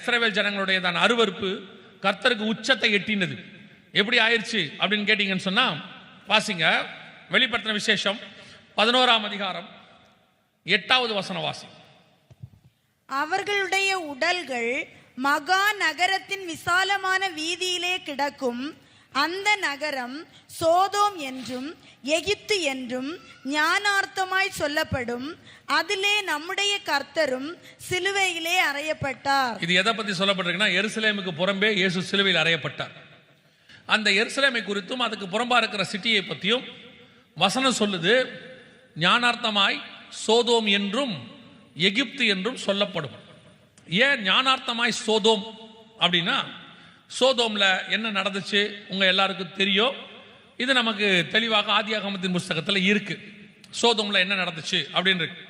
இஸ்ரவேல் ஜனங்களுடையதான அருவருப்பு கர்த்தருக்கு உச்சத்தை எட்டினது. எப்படி ஆயிடுச்சு அப்படின்னு கேட்டீங்கன்னு சொன்னா வாசிங்க வெளிப்படுத்தின விசேஷம் பதினோராம் அதிகாரம் எட்டாவது வசன வாசி அவர்களுடைய உடல்கள் மகா நகரத்தின் விசாலமான வீதியிலே கிடக்கும். அந்த நகரம் சோதோம் என்றும் எகிப்து என்றும் ஞானார்த்தமாய் சொல்லப்படும். அதிலே நம்முடைய கர்த்தரும் சிலுவையிலே அறையப்பட்டார். இது எதை பத்தி சொல்லப்பட்டிருக்குன்னா எருசலேமுக்கு புறம்பே இயேசு சிலுவையில் அறையப்பட்டார். அந்த எருசலேமை குறித்தும் அதுக்கு புறம்பா இருக்கிற சிட்டியை பற்றியும் வசனம் சொல்லுது. ஞானார்த்தமாய் சோதோம் என்றும் எகிப்து என்றும் சொல்லப்படும். ஏன் ஞானார்த்தமாய் சோதோம் அப்படின்னா சோதோம்ல என்ன நடந்துச்சு? உங்க எல்லாருக்கும் தெரியும். இது நமக்கு தெளிவாக ஆதியாகமத்தின் புஸ்தகத்தில் இருக்கு. சோதோம்ல என்ன நடந்துச்சு அப்படின்னு இருக்கு.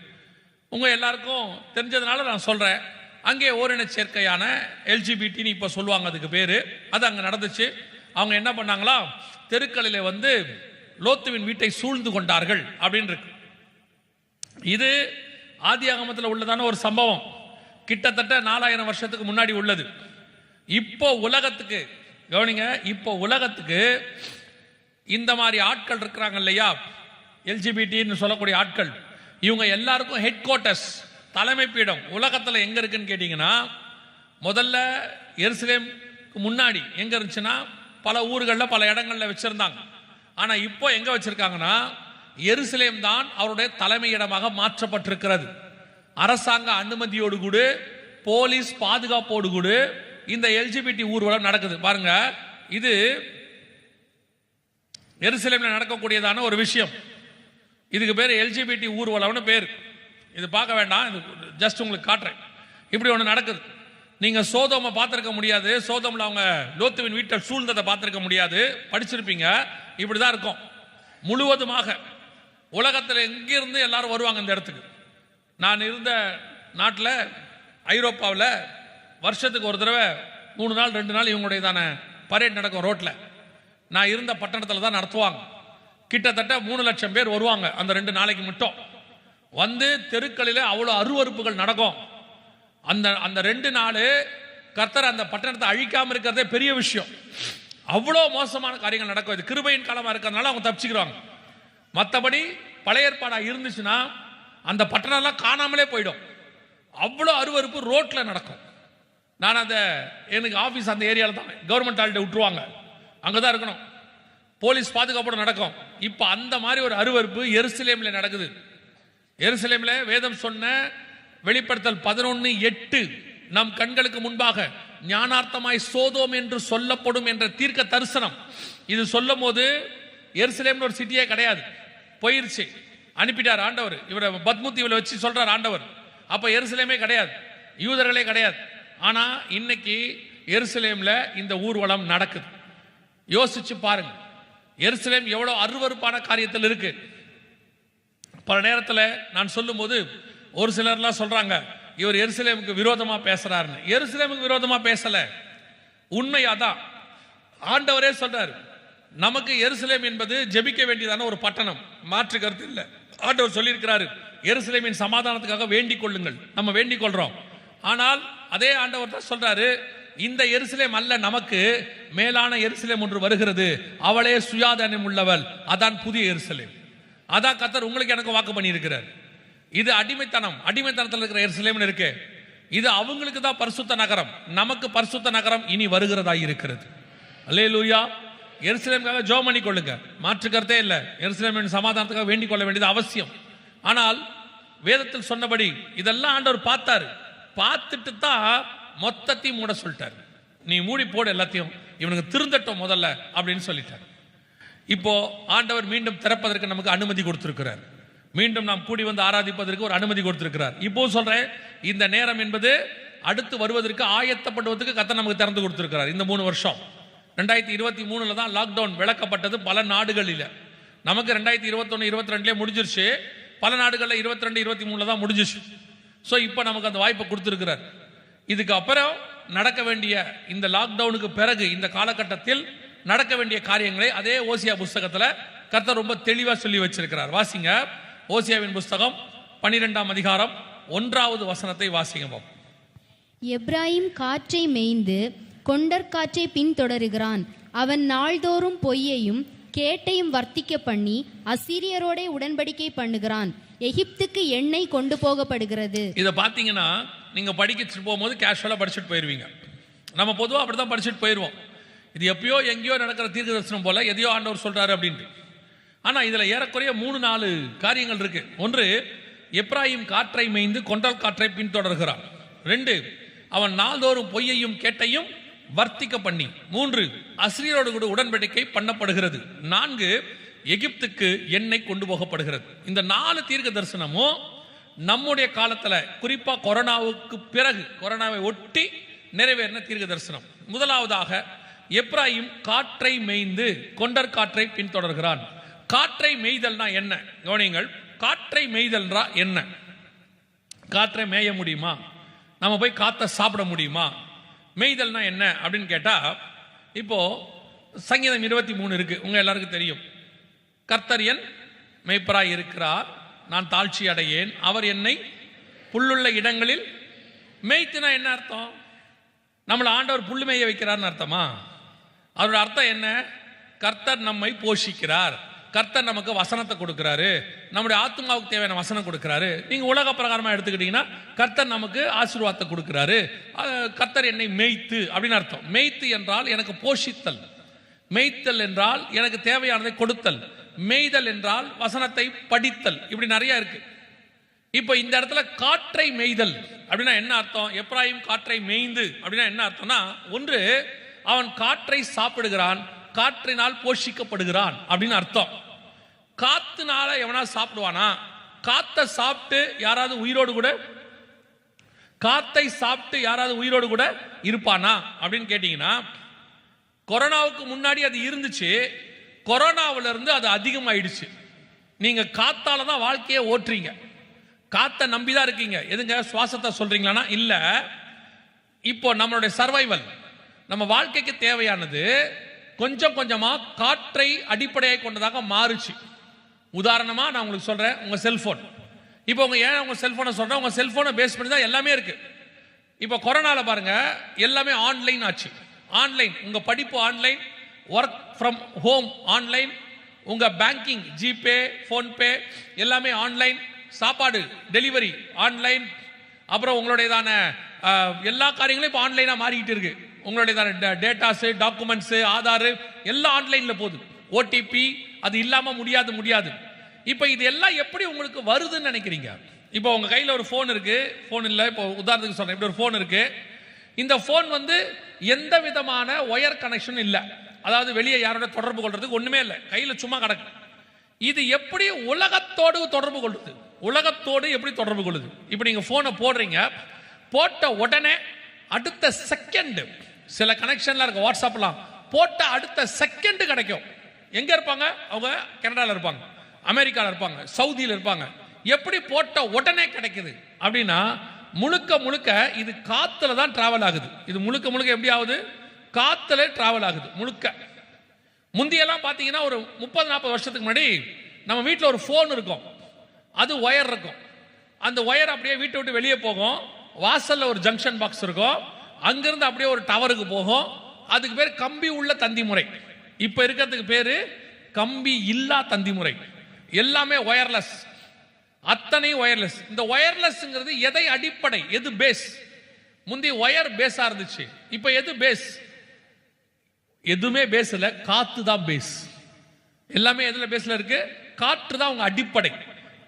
உங்க எல்லாருக்கும் தெரிஞ்சதுனால நான் சொல்றேன். அங்கே ஓரின சேர்க்கையான எல்ஜிபிடின்னு இப்போ சொல்லுவாங்க அதுக்கு பேரு. அது அங்கே நடந்துச்சு. அவங்க என்ன பண்ணாங்களா? தெருக்களில் வந்து லோத்துவின் வீட்டை சூழ்ந்து கொண்டார்கள் அப்படின்னு இருக்கு. இது ஆதியாகமத்தில் உள்ளதான ஒரு சம்பவம். கிட்டத்தட்ட நாலாயிரம் வருஷத்துக்கு முன்னாடி உள்ளது. இப்போ உலகத்துக்கு கவனிங்க இப்போ உலகத்துக்கு இந்த மாதிரி ஆட்கள் இருக்கிறாங்க இல்லையா? எல்ஜிபிடின்னு சொல்லக்கூடிய ஆட்கள். இவங்க எல்லாருக்கும் ஹெட் குவார்ட்டர்ஸ் தலைமை பீடம் உலகத்தில் எங்க இருக்குன்னு கேட்டிங்கன்னா முதல்ல எருசலேம்க்கு முன்னாடி எங்க இருந்துச்சுன்னா பல ஊர்களில் பல இடங்களில் வச்சுருந்தாங்க. ஆனால் இப்போ எங்கே வச்சுருக்காங்கன்னா எருசலேம் தான் அவருடைய தலைமையிடமாக மாற்றப்பட்டிருக்கிறது. அரசாங்க அனுமதியோடு கூட போலீஸ் பாதுகாப்போடு கூட இந்த எல்ஜிபிடி ஊர்வலம் நடக்குது. பாருங்க இது எருசலேம்ல நடக்கக்கூடியதான ஒரு விஷயம். இதுக்கு பேர் எல்ஜிபிடி ஊர்வலம்னு பேர். இது பார்க்க வேண்டாம் இது ஜஸ்ட் உங்களுக்கு காட்டுறேன். இப்படி ஒன்று நடக்குது. நீங்க சோதோமை பார்த்துருக்க முடியாது. சோதோம்ல அவங்க லோத்துவின் வீட்டை சூழ்ந்ததை பார்த்துருக்க முடியாது. படிச்சிருப்பீங்க. இப்படி தான் இருக்கும். முழுவதுமாக உலகத்தில் எங்கிருந்து எல்லாரும் வருவாங்க இந்த இடத்துக்கு? நான் இருந்த நாட்டில் ஐரோப்பாவில் வருஷத்துக்கு ஒரு தடவை மூணு நாள் ரெண்டு நாள் இவங்களுடையதான பரேட் நடக்கும் ரோட்டில் நான் இருந்த பட்டணத்தில் தான் நடத்துவாங்க. கிட்டத்தட்ட மூணு லட்சம் பேர் வருவாங்க அந்த ரெண்டு நாளைக்கு மட்டும். வந்து தெருக்களில் அவ்வளோ அருவருப்புகள் நடக்கும். அந்த அந்த ரெண்டு நாள் கர்த்தர் அந்த பட்டணத்தை அழிக்காமல் இருக்கிறதே பெரிய விஷயம். அவ்வளோ மோசமான காரியங்கள் நடக்கும். இது கிருபையின் காலமாக இருக்கிறதுனால அவங்க தப்பிச்சுக்கிறாங்க. மற்றபடி பழைய ஏற்பாடாக இருந்துச்சுன்னா அந்த பட்டணம்லாம் காணாமலே போயிடும். அவ்வளோ அருவருப்பு ரோட்டில் நடக்கும். நான் அந்த எனக்கு ஆஃபீஸ் அந்த ஏரியாவில் தான் கவர்மெண்ட் ஆள்கிட்ட விட்டுருவாங்க. அங்கே தான் இருக்கணும். போலீஸ் பாதுகாப்போட நடக்கும். இப்போ அந்த மாதிரி ஒரு அருவருப்பு எருசலேமில் நடக்குது. எருசலேமில் வேதம் சொன்ன வெளிப்படுத்தல் பதினொன்று எட்டு நம் கண்களுக்கு முன்பாக ஞானார்த்தமாய் சோதோம் என்று சொல்லப்படும் என்ற தீர்க்க தரிசனம். இது சொல்லும் போது எருசலேம்னு ஒரு சிட்டியே கிடையாது. போயிருச்சு. அனுப்பிட்டார் ஆண்டவர். இவரை பத்முத்திவில் வச்சு சொல்றார் ஆண்டவர். அப்போ எருசலேமே கிடையாது. யூதர்களே கிடையாது. ஆனால் இன்னைக்கு எருசலேமில் இந்த ஊர்வலம் நடக்குது. யோசிச்சு பாருங்க. எருசலேம் எவ்வளோ அருவருப்பான காரியத்தில் இருக்கு. பல நேரத்தில் நான் சொல்லும்போது ஒரு சிலர்லாம் சொல்றாங்க இவர் எருசலேமுக்கு விரோதமாக பேசுறாருன்னு. எருசலேமுக்கு விரோதமாக பேசலை. உண்மை அதான் ஆண்டவரே சொல்றாரு நமக்கு எருசலேம் என்பது ஜெபிக்க வேண்டியதான ஒரு பட்டணம். மாற்று கருத்து இல்லை. ஆண்டவர் சொல்லியிருக்கிறாரு எருசலேமின் சமாதானத்துக்காக வேண்டிக் கொள்ளுங்கள். நம்ம வேண்டிக் கொள்றோம். ஆனால் அதே ஆண்டவர் தான் சொல்றாரு இந்த எருசலேம் அல்ல நமக்கு மேலான எருசலேம் ஒன்று வருகிறது. அவளே சுயாதனம் உள்ளவள். அதான் புதிய எருசலேம். அதான் கத்தர் உங்களுக்கு எனக்கு வாக்கு பண்ணியிருக்கிறார். இது அடிமைத்தனம். அடிமைத்தனத்தில் இருக்கிற எருசலேம்னு இருக்கு. இது அவங்களுக்கு தான் பரிசுத்த நகரம். நமக்கு பரிசுத்த நகரம் இனி வருகிறதா இருக்கிறது. அல்லே லூயா எருசலேமுக்காக ஜோ பண்ணி கொள்ளுங்க மாற்று கருத்தே இல்லை. எருசலேமின் சமாதானத்துக்காக வேண்டிக் கொள்ள வேண்டியது அவசியம். ஆனால் வேதத்தில் சொன்னபடி இதெல்லாம் ஆண்டவர் பார்த்தாரு. பார்த்துட்டு தான் மொத்தத்தையும் மூட சொல்லிட்டார். நீ மூடி போடு எல்லாத்தையும். இவனுக்கு திருந்தட்டும் முதல்ல அப்படின்னு சொல்லிட்டார். இப்போ ஆண்டவர் மீண்டும் திறப்பதற்கு நமக்கு அனுமதி கொடுத்திருக்கிறார். மீண்டும் நாம் கூடி வந்து ஆராதிப்பதற்கு ஒரு அனுமதி கொடுத்திருக்கிறார். இப்போ சொல்றேன் இந்த நேரம் என்பது அடுத்து வருவதற்கு ஆயத்தப்படுவதற்கு கத்த நமக்கு திறந்து கொடுத்திருக்கிறார். இந்த மூணு வருஷம். ரெண்டாயிரத்தி இருபத்தி மூணுல தான் லாக்டவுன் விளக்கப்பட்டது பல நாடுகளில். நமக்கு ரெண்டாயிரத்தி இருபத்தொன்னு இருபத்தி ரெண்டுலேயே முடிஞ்சிருச்சு. பல நாடுகளில் இருபத்தி ரெண்டு இருபத்தி மூணுல தான் முடிஞ்சிச்சு. ஸோ இப்போ நமக்கு அந்த வாய்ப்பை கொடுத்துருக்கிறார். இதுக்கு அப்புறம் நடக்க வேண்டிய இந்த லாக்டவுனுக்கு பிறகு இந்த காலகட்டத்தில் நடக்க வேண்டிய காரியங்களை அதே ஓசியா புஸ்தகத்தில் கர்த்தர் ரொம்ப தெளிவாக சொல்லி வச்சிருக்கிறார். வாசிங்க. ஓசியாவின் புஸ்தகம் பன்னிரெண்டாம் அதிகாரம் ஒன்றாவது வசனத்தை வாசிங்க எப்ராஹிம் காற்றை மேய்ந்து கொண்டற்காற்றை பின்தொடருகிறான். அவன் நாள்தோறும் பொய்யையும் கேட்டையும் வர்த்திக்க பண்ணி அசீரியரோடே உடன்படிக்கை பண்ணுகிறான். எகிப்துக்கு எண்ணெய் கொண்டு போகப்படுகிறது. இதை பார்த்தீங்கன்னா நீங்கள் படிக்கிட்டு போகும்போது கேஷுவலாக படிச்சுட்டு போயிடுவீங்க நம்ம பொதுவாக அப்படி தான் படிச்சுட்டு போயிடுவோம் இது எப்பயோ எங்கேயோ நடக்கிற தீர்க்க தரிசனம் போல எதையோ ஆண்டவர் சொல்கிறாரு அப்படின்ட்டு. ஆனால் இதில் ஏறக்குறைய மூணு நாலு காரியங்கள் இருக்கு. ஒன்று எப்ராஹிம் காற்றை மேய்ந்து கொண்டல் காற்றை பின்தொடர்கிறான் ரெண்டு அவன் நாள்தோறும் பொய்யையும் கேட்டையும் வர்த்திக்க பண்ணி. மூன்று அசிரியரோடு கூட உடன்படிக்கை பண்ணப்படுகிறது. நான்கு எகிப்துக்கு எண்ணெய் கொண்டு போகப்படுகிறது. இந்த நாலு தீர்க்க தரிசனமும் நம்முடைய காலத்தில் குறிப்பாக கொரோனாவுக்கு பிறகு கொரோனாவை ஒட்டி நிறைவேறின தீர்க்க தரிசனம் முதலாவதாக எப்ராஹிம் காற்றை மேய்ந்து கொண்டர் காற்றை பின்தொடர்கிறான். காற்றை மெய்தல்னா என்ன? கவனியங்கள் காற்றை மெய்தல்ன்றா என்ன? காற்றை மேய முடியுமா? நம்ம போய் காற்றை சாப்பிட முடியுமா? மெய்தல்னா என்ன அப்படின்னு கேட்டால் இப்போது சங்கீதம் இருபத்தி மூணு இருக்குது உங்கள் எல்லாருக்கும் தெரியும். கர்த்தர் என் மேய்ப்பராய் இருக்கிறார். நான் தாழ்ச்சி அடையேன். அவர் என்னை புல்லுள்ள இடங்களில் மேய்த்துனா என்ன அர்த்தம்? நம்மளை ஆண்டவர் புல்லு மேய வைக்கிறார்னு அர்த்தமா? அவரோட அர்த்தம் என்ன? கர்த்தர் நம்மை போஷிக்கிறார். கர்த்தர் நமக்கு வசனத்தை கொடுக்கிறாரு. நம்முடைய ஆத்மாவுக்கு தேவையான வசனம் கொடுக்கிறாரு. நீங்க உலக பிரகாரமா எடுத்துக்கிட்டீங்கன்னா கர்த்தர் நமக்கு ஆசீர்வாதத்தை கொடுக்கிறாரு. கர்த்தர் என்னை மேய்த்து அப்படின்னு அர்த்தம். மேய்த்து என்றால் எனக்கு போஷித்தல். மேய்த்தல் என்றால் எனக்கு தேவையானதை கொடுத்தல். மேய்தல் என்றால் வசனத்தை படித்தல். இப்படி நிறைய இருக்கு. இப்போ இந்த இடத்துல காற்றை மேய்தல் அப்படின்னா என்ன அர்த்தம்? எப்ராஹிம் காற்றை மேய்ந்து அப்படின்னா என்ன அர்த்தம்னா ஒன்று அவன் காற்றை சாப்பிடுகிறான் காற்றினால் போஷிக்கப்படுகிறான் அப்படின்னு அர்த்தம். காத்துனால எவனா சாப்பிடுவானா? காத்தை சாப்பிட்டு யாராவது உயிரோடு கூட காத்தை சாப்பிட்டு யாராவது உயிரோடு கூட இருப்பானா அப்படின்னு கேட்டீங்கன்னா கொரோனாவுக்கு முன்னாடி அது இருந்துச்சு கொரோனாவுல இருந்து அது அதிகமாயிடுச்சு. நீங்கள் காத்தால தான் வாழ்க்கையை ஓட்டுறீங்க. காத்தை நம்பி தான் இருக்கீங்க. எதுங்க சுவாசத்தை சொல்றீங்களான்னா இல்லை. இப்போ நம்மளுடைய சர்வைவல் நம்ம வாழ்க்கைக்கு தேவையானது கொஞ்சம் கொஞ்சமாக காற்றை அடிப்படையாக கொண்டதாக மாறுச்சு. உதாரணமாக நான் உங்களுக்கு சொல்கிறேன் உங்கள் செல்ஃபோன் இப்போ உங்கள் ஏன் உங்கள் செல்ஃபோனை சொல்கிறேன் உங்கள் செல்ஃபோனை பேஸ் பண்ணி தான் எல்லாமே இருக்குது இப்போ கொரோனாவில் பாருங்கள் எல்லாமே ஆன்லைன் ஆச்சு. ஆன்லைன் உங்கள் படிப்பு online work from home online உங்கள் பேங்கிங் ஜிபே ஃபோன்பே எல்லாமே ஆன்லைன் சாப்பாடு டெலிவரி ஆன்லைன் அப்புறம் உங்களுடையதான எல்லா காரியங்களும் இப்போ ஆன்லைனாக மாறிக்கிட்டு இருக்கு. உங்களுடையதான டேட்டாஸு டாக்குமெண்ட்ஸு ஆதார் எல்லாம் ஆன்லைனில் போகுது. ஓடிபி அது இல்லாமல் முடியாது முடியாது. இப்போ இது எல்லாம் எப்படி உங்களுக்கு வருதுன்னு நினைக்கிறீங்க? இப்போ உங்கள் கையில் ஒரு ஃபோன் இருக்குது ஃபோன் இல்லை இப்போ உதாரணத்துக்கு சொல்கிறேன் இப்படி ஒரு ஃபோன் இருக்குது இந்த ஃபோன் வந்து எந்த விதமான ஒயர் கனெக்ஷன் இல்லை. அதாவது வெளியே யாரோட தொடர்பு கொள்றதுக்கு ஒண்ணுமே இல்லை. கையில் சும்மா கிடக்கு. இது எப்படி உலகத்தோடு தொடர்பு கொள்ளுது? உலகத்தோடு எப்படி தொடர்பு கொள்ளுது? இப்போ நீங்க போனை போடுறீங்க. போட்ட உடனே அடுத்த செகண்ட் சில கனெக்ஷன்லாம் இருக்கு வாட்ஸ்அப்லாம் போட்ட அடுத்த செகண்ட் கிடைக்கும். எங்க இருப்பாங்க? அவங்க கனடாவில் இருப்பாங்க. அமெரிக்காவில் இருப்பாங்க. சவுதியில் இருப்பாங்க. எப்படி போட்ட உடனே கிடைக்குது? அப்படின்னா முழுக்க முழுக்க இது காத்துல தான் டிராவல் ஆகுது. இது முழுக்க முழுக்க எப்படி ஆகுது? காத்துல டிராவல் ஆகுது முழுக்க. முந்தியெல்லாம் பார்த்தீங்கன்னா ஒரு முப்பது நாற்பது வருஷத்துக்கு முன்னாடி நம்ம வீட்டில் ஒரு ஃபோன் இருக்கும். அது ஒயர் இருக்கும். அந்த ஒயர் அப்படியே வீட்டை விட்டு வெளியே போகும். வாசல்ல ஒரு ஜங்ஷன் பாக்ஸ் இருக்கும். அங்கிருந்து அப்படியே ஒரு டவருக்கு போகும். அதுக்கு பேர் கம்பி உள்ள தந்தி முறை. இப்போ இருக்கிறதுக்கு பேரு கம்பி இல்லா தந்தி முறை. எல்லாமே ஒயர்லெஸ் அத்தனை ஒயர்லெஸ் இந்த ஒயர்லெஸ்ங்கிறது எதை அடிப்படை? எது பேஸ் முந்தி ஒயர் பேஸா இருந்துச்சு. இப்போ எது பேஸ் எதுவுமே பேஸ் காத்து தான் பேஸ் எல்லாமே எதுல பேஸ்ல இருக்கு? காற்று தான் உங்க அடிப்படை.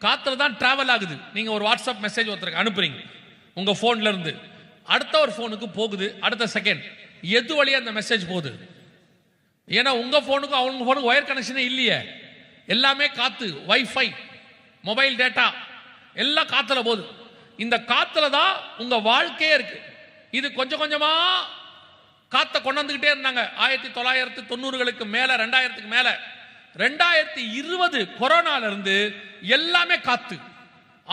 காத்துல தான் டிராவல் ஆகுது. நீங்க ஒரு வாட்ஸ்அப் மெசேஜ் ஒருத்தருக்கு அனுப்புறீங்க உங்க போன்ல இருந்து. அடுத்த ஒரு போனுக்கு போகுது அடுத்த செகண்ட் எது வழியா அந்த மெசேஜ் போகுது? ஏன்னா உங்க போனுக்கும் அவங்க போனுக்கும் ஒயர் கனெக்ஷனே இல்லையே. எல்லாமே காத்து வைஃபை மொபைல் டேட்டா எல்லாம் காத்துல போகுது. இந்த காத்துல தான் உங்க வாழ்க்கையே இருக்கு. இது கொஞ்சம் கொஞ்சமா காத்த கொண்டாந்துக்கிட்டே இருந்தாங்க. ஆயிரத்தி தொள்ளாயிரத்தி தொண்ணூறுகளுக்கு மேல ரெண்டாயிரத்துக்கு மேல. ரெண்டாயிரத்தி இருபது கொரோனால இருந்து எல்லாமே காத்து.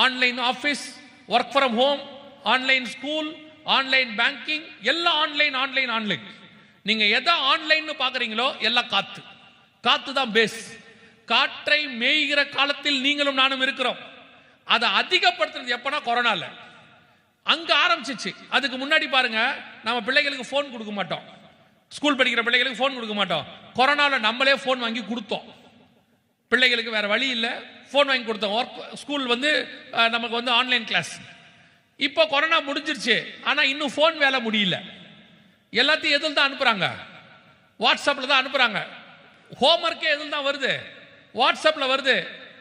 Online office work from home online school online banking எல்லாம் ஆன்லைன் ஆன்லைன் ஆன்லைன். நீங்க எதை ஆன்லைன் பாக்குறீங்களோ எல்லாம் காத்து. காத்து தான் பேஸ் காற்றை மேய்கிற காலத்தில் நீங்களும் நானும் இருக்கிறோம். அதை அதிகப்படுத்துறது எப்பனா கொரோனால. அங்க ஆரம்பிச்சிச்சு. அதுக்கு முன்னாடி பாருங்க நம்ம பிள்ளைகளுக்கு ஃபோன் கொடுக்க மாட்டோம். ஸ்கூல் படிக்கிற பிள்ளைகளுக்கு ஃபோன் கொடுக்க மாட்டோம். கொரோனாவில் நம்மளே ஃபோன் வாங்கி கொடுத்தோம். பிள்ளைகளுக்கு வேற வழி இல்லை. ஃபோன் வாங்கி கொடுத்தோம். ஒர்க் ஸ்கூல் வந்து நமக்கு வந்து ஆன்லைன் கிளாஸ் இப்போ கொரோனா முடிஞ்சிருச்சு. ஆனால் இன்னும் ஃபோன் வேலை முடியல. எல்லாத்தையும் எதில் தான் அனுப்புகிறாங்க வாட்ஸ்அப்பில் தான் அனுப்புகிறாங்க ஹோம்ஒர்க்கே எதில் தான் வருது? வாட்ஸ்அப்பில் வருது.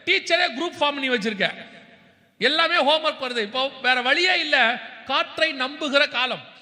டீச்சரே குரூப் ஃபார்ம் நீ வச்சிருக்க. எல்லாமே ஹோம்ஒர்க் வருது. இப்போ வேற வழியே இல்லை. காற்றை நம்புகிற காலம்.